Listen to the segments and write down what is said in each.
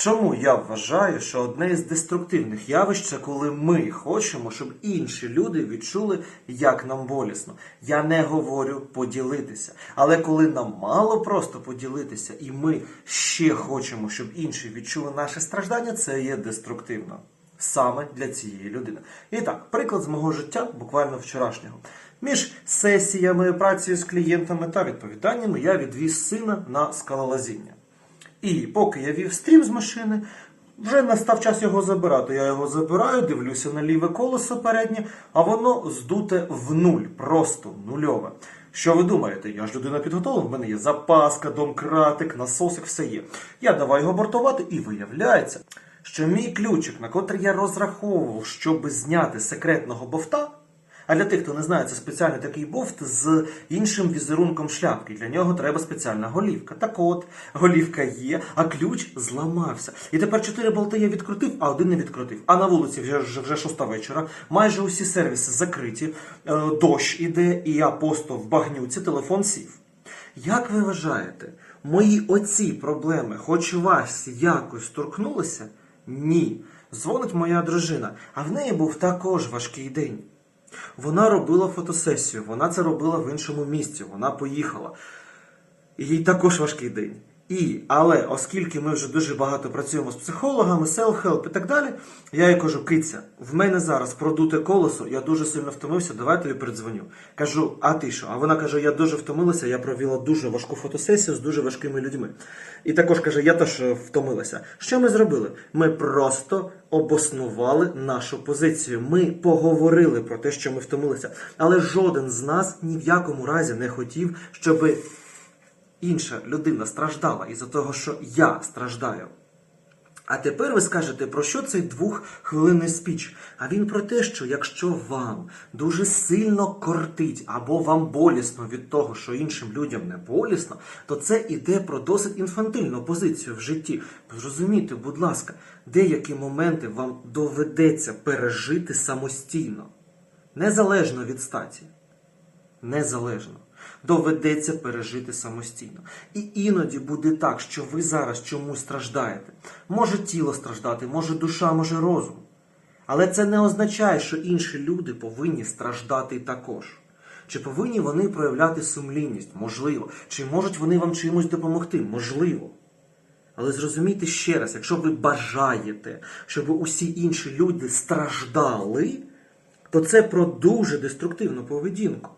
Чому я вважаю, що одне із деструктивних явищ це коли ми хочемо, щоб інші люди відчули, як нам болісно. Я не говорю поділитися. Але коли нам мало просто поділитися, і ми ще хочемо, щоб інші відчули наше страждання, це є деструктивно. Саме для цієї людини. І так, приклад з мого життя, буквально вчорашнього. Між сесіями, працею з клієнтами та відповіданнями я відвіз сина на скалолазіння. І поки я вів стрім з машини, вже настав час його забирати. Я його забираю, дивлюся на ліве колесо переднє, а воно здуте в нуль, просто нульове. Що ви думаєте? Я ж людина підготовлена, в мене є запаска, домкратик, насосик, все є. Я давай його бортувати, і виявляється, що мій ключик, на котрий я розраховував, щоб зняти секретного бовта, а для тих, хто не знає, це спеціальний такий бофт з іншим візерунком шляпки. Для нього треба спеціальна голівка. Так от, голівка є, а ключ зламався. І тепер чотири болти я відкрутив, а один не відкрутив. А на вулиці вже, вже, шоста вечора. Майже усі сервіси закриті, е, дощ іде, і я просто в багнюці, телефон сів. Як ви вважаєте, мої оці проблеми, хоч вас якось торкнулися? Ні. Дзвонить моя дружина, а в неї був також важкий день. Вона робила фотосесію, вона це робила в іншому місці, вона поїхала. І їй також важкий день. І, але оскільки ми вже дуже багато працюємо з психологами, self-help і так далі, я їй кажу, киця, в мене зараз продуте колесо, я дуже сильно втомився, давай тобі передзвоню. Кажу, а ти що? А вона каже, я дуже втомилася, я провела дуже важку фотосесію з дуже важкими людьми. І також каже, я теж е, втомилася. Що ми зробили? Ми просто обоснували нашу позицію. Ми поговорили про те, що ми втомилися. Але жоден з нас ні в якому разі не хотів, щоби інша людина страждала із-за того, що я страждаю. А тепер ви скажете, про що цей двоххвилинний спіч? А він про те, що якщо вам дуже сильно кортить або вам болісно від того, що іншим людям не болісно, то це іде про досить інфантильну позицію в житті. Зрозумійте, будь ласка, деякі моменти вам доведеться пережити самостійно, незалежно від статі. Незалежно. Доведеться пережити самостійно. І іноді буде так, що ви зараз чомусь страждаєте. Може тіло страждати, може душа, може розум. Але це не означає, що інші люди повинні страждати також. Чи повинні вони проявляти сумлінність? Можливо. Чи можуть вони вам чимось допомогти? Можливо. Але зрозумійте ще раз, якщо ви бажаєте, щоб усі інші люди страждали, то це про дуже деструктивну поведінку.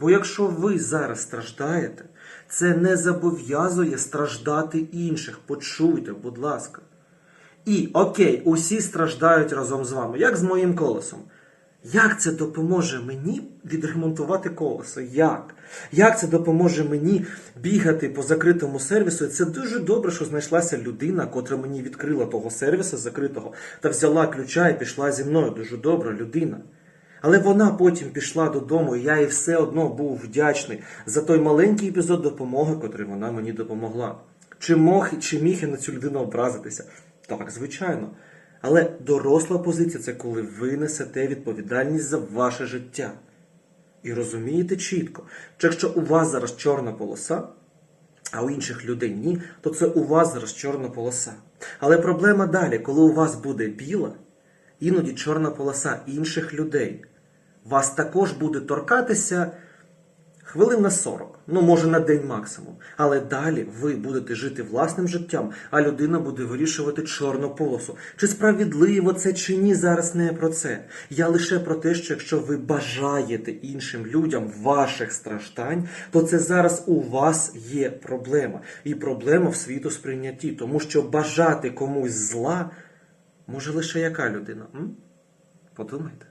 Бо якщо ви зараз страждаєте, це не зобов'язує страждати інших. Почуйте, будь ласка. І окей, усі страждають разом з вами, як з моїм колесом. Як це допоможе мені відремонтувати колесо? Як? Як це допоможе мені бігати по закритому сервісу? Це дуже добре, що знайшлася людина, котра мені відкрила того сервісу закритого та взяла ключа і пішла зі мною. Дуже добра людина. Але вона потім пішла додому, і я їй все одно був вдячний за той маленький епізод допомоги, котрий вона мені допомогла. Чи мог, чи міг я на цю людину образитися? Так, звичайно. Але доросла позиція це коли ви несете відповідальність за ваше життя. І розумієте чітко, що якщо у вас зараз чорна полоса, а у інших людей ні, то це у вас зараз чорна полоса. Але проблема далі, коли у вас буде біла, іноді чорна полоса інших людей, вас також буде торкатися хвилин на 40, ну може на день максимум. Але далі ви будете жити власним життям, а людина буде вирішувати чорну полосу. Чи справедливо це чи ні, зараз не про це. Я лише про те, що якщо ви бажаєте іншим людям ваших страждань, то це зараз у вас є проблема. І проблема в світосприйнятті, тому що бажати комусь зла може лише яка людина? М? Подумайте.